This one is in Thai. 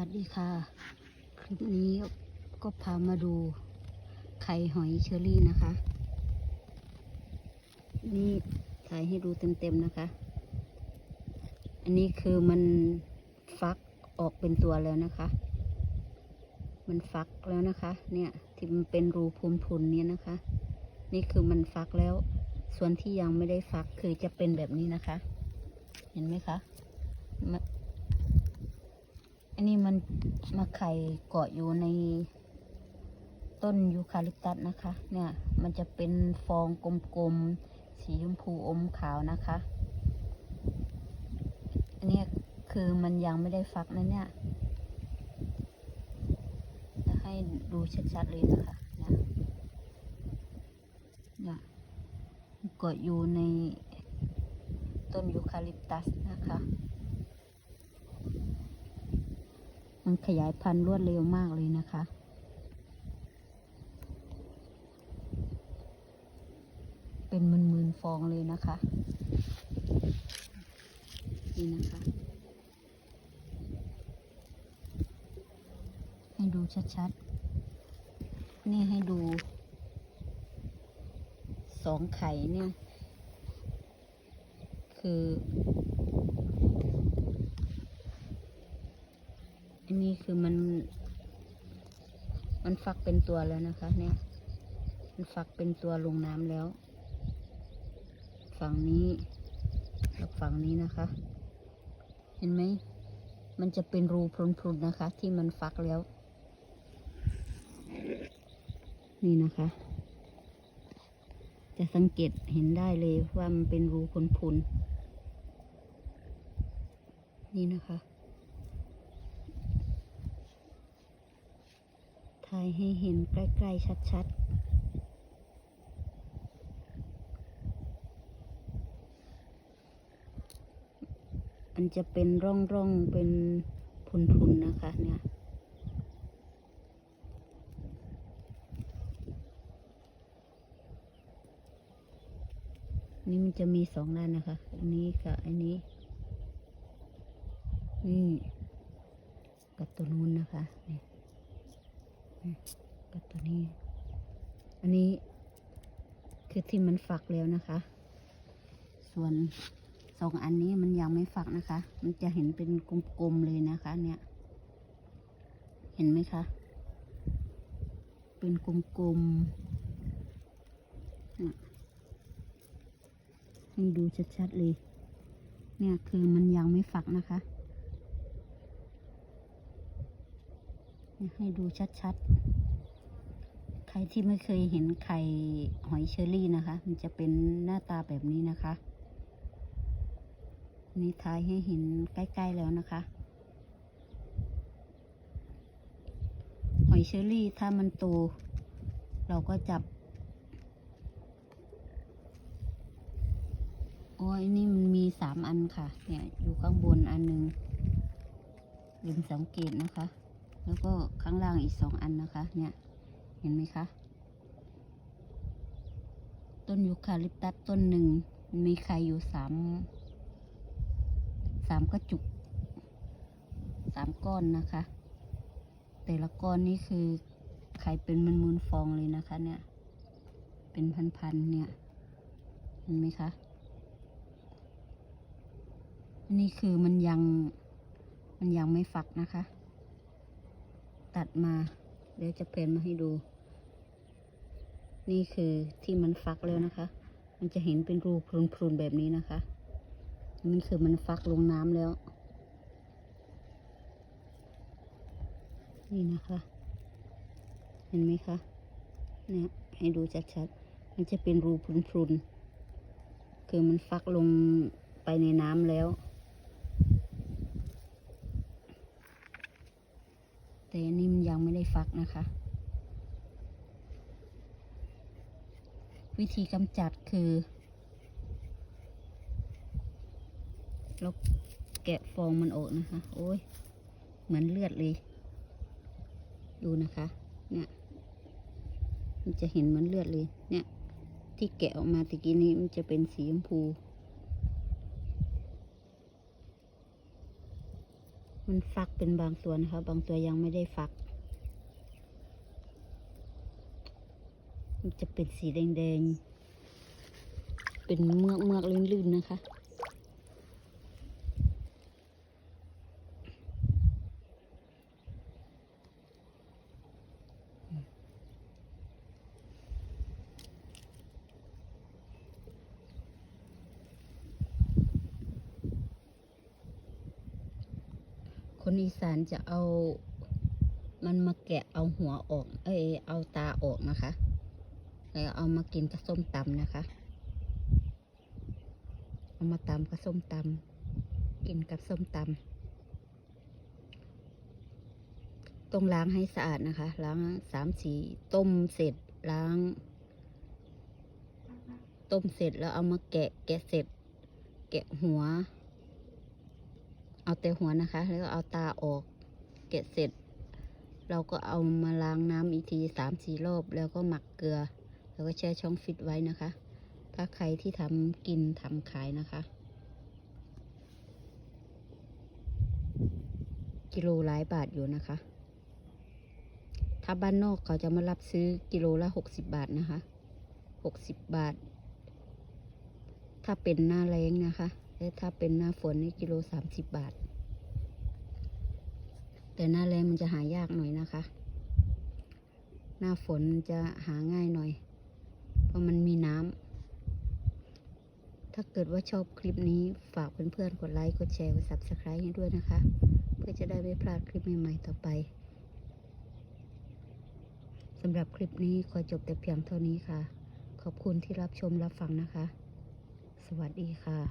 วัสดีค่ะ คลิปนี้ก็พามาดูไข่หอยเชอรี่นะคะ นี่ถ่ายให้ดูเต็มๆนะคะ อันนี้คือมันฟักออกเป็นตัวแล้วนะคะ มันฟักแล้วนะคะ เนี่ยที่มันเป็นรูพุนๆเนี่ยนะคะ นี่คือมันฟักแล้ว ส่วนที่ยังไม่ได้ฟักคือจะเป็นแบบนี้นะคะ เห็นไหมคะมะ อันนี้มันมาไข่เกาะอยู่ในต้นยูคาลิปตัสนะคะ เนี่ย มันจะเป็นฟองกลมๆ สีชมพูอมขาวนะคะ อันนี้คือมันยังไม่ได้ฟักนะเนี่ยจะให้ดูชัดๆเลยนะคะเนี่ยเนี่ยเกาะอยู่ในต้นยูคาลิปตัสนะคะ มันขยายพันธุ์รวดเร็วมากเลยนะคะ เป็นหมื่นๆฟองเลยนะคะ นี่นะคะ ให้ดูชัดๆ นี่ให้ดูสองไข่เนี่ย คือ นนี้คือมัน มันฟักเป็นตัวแล้วนะคะ เนี่ย มันฟักเป็นตัวลงน้ำแล้ว ฝั่งนี้กับฝั่งนี้นะคะ เห็นไหม มันจะเป็นรูพรุนๆนะคะ ที่มันฟักแล้ว นี่นะคะ จะสังเกตเห็นได้เลยว่ามันเป็นรูพรุนๆนี่นะคะ ถ่ายให้เห็นใกล้ๆชัดๆมันจะเป็นร่องๆเป็นพุนๆนะคะเนี่ย นี่มันจะมีสองด้านนะคะ อันนี้กับอันนี้ นี่ กับตัวนู้นนะคะนี่ กับตัวนี้ อันนี้คือที่มันฝักแล้วนะคะ ส่วนสองอันนี้มันยังไม่ฝักนะคะ มันจะเห็นเป็นกลมๆเลยนะคะ เนี่ย เห็นไหมคะ เป็นกลมๆให้ดูชัดๆเลย เนี่ยคือมันยังไม่ฝักนะคะ ให้ดูชัดๆ ใครที่ไม่เคยเห็นไข่หอยเชอรี่นะคะ มันจะเป็นหน้าตาแบบนี้นะคะ นี่ท้ายให้เห็นใกล้ ๆ แล้วนะคะ หอยเชอรี่ถ้ามันโต เราก็จับ โอ้ยนี่มันมีสามอันค่ะ เนี่ย อยู่ข้างบนอันหนึ่งลืมสังเกตนะคะ แล้วก็ข้างล่างอีกสองอันนะคะ เนี่ย เห็นไหมคะ ต้นยูคาลิปตัสต้นหนึ่งมีไข่อยู่สามสามกระจุกสามก้อนนะคะ แต่ละก้อนนี้คือไข่เป็นมันมูลฟองเลยนะคะ เนี่ย เป็นพันๆเนี่ย เห็นไหมคะอันนี้คือมันยัง มันยังไม่ฝักนะคะ ตัดมาเดี๋ยวจะเพนมาให้ดู นี่คือที่มันฟักแล้วนะคะ มันจะเห็นเป็นรูพรุนๆแบบนี้นะคะมันคือมันฟักลงน้ำแล้ว นี่นะคะ เห็นไหมคะเนี่ยให้ดูชัดๆ มันจะเป็นรูพรุนๆ คือมันฟักลงไปในน้ำแล้ว แต่อันนี้มันยังไม่ได้ ฟักนะคะ วิธีกำจัดคือเราแกะฟองมันออกนะคะ โอ้ย เหมือนเลือดเลย ดูนะคะ เนี่ย มันจะเห็นเหมือนเลือดเลย เนี่ย ที่แกะออกมาตะกี้นี้มันจะเป็นสีชมพู มันฟักเป็นบางตัวนะคะ บางตัวยังไม่ได้ฟัก มันจะเป็นสีแดงๆ เป็นเมือกเมือกลื่นๆนะคะ คนอีสานจะเอามันมาแกะเอาหัวออก เอ้ยเอาตาออกนะคะ แล้วเอามากินกับส้มตำนะคะ เอามาตำกับส้มตำกินกับส้มตำต้องล้างให้สะอาดนะคะ ล้างสามสีต้มเสร็จล้าง ต้มเสร็จแล้วเอามาแกะ แกะเสร็จ แกะหัว เอาแต่หัวนะคะ แล้วก็เอาตาออก แกะเสร็จเราก็เอามาล้างน้ำอีกทีสามสี่รอบแล้วก็หมักเกลือ แล้วก็แช่ช่องฟิตไว้นะคะ ถ้าใครที่ทำกินทำขายนะคะ กิโลหลายบาทอยู่นะคะ ถ้าบ้านนอกเขาจะมารับซื้อกิโลละหกสิบบาทนะคะหกสิบบาท ถ้าเป็นหน้าแรงนะคะ และถ้าเป็นหน้าฝนนี่กิโลสามสิบบาท แต่หน้าแรงมันจะหายากหน่อยนะคะ หน้าฝนจะหาง่ายหน่อย ราะมันมีน้ำถ้าเกิดว่าชอบคลิปนี้ฝากเพื่อนๆกดไลค์กดแชร์กด subscribe ให้ด้วยนะคะ เพื่อจะได้ไม่พลาดคลิปใหม่ๆต่อไปสำหรับคลิปนี้ขอจบแต่เพียงเท่านี้ค่ะ ขอบคุณที่รับชมรับฟังนะคะ สวัสดีค่ะ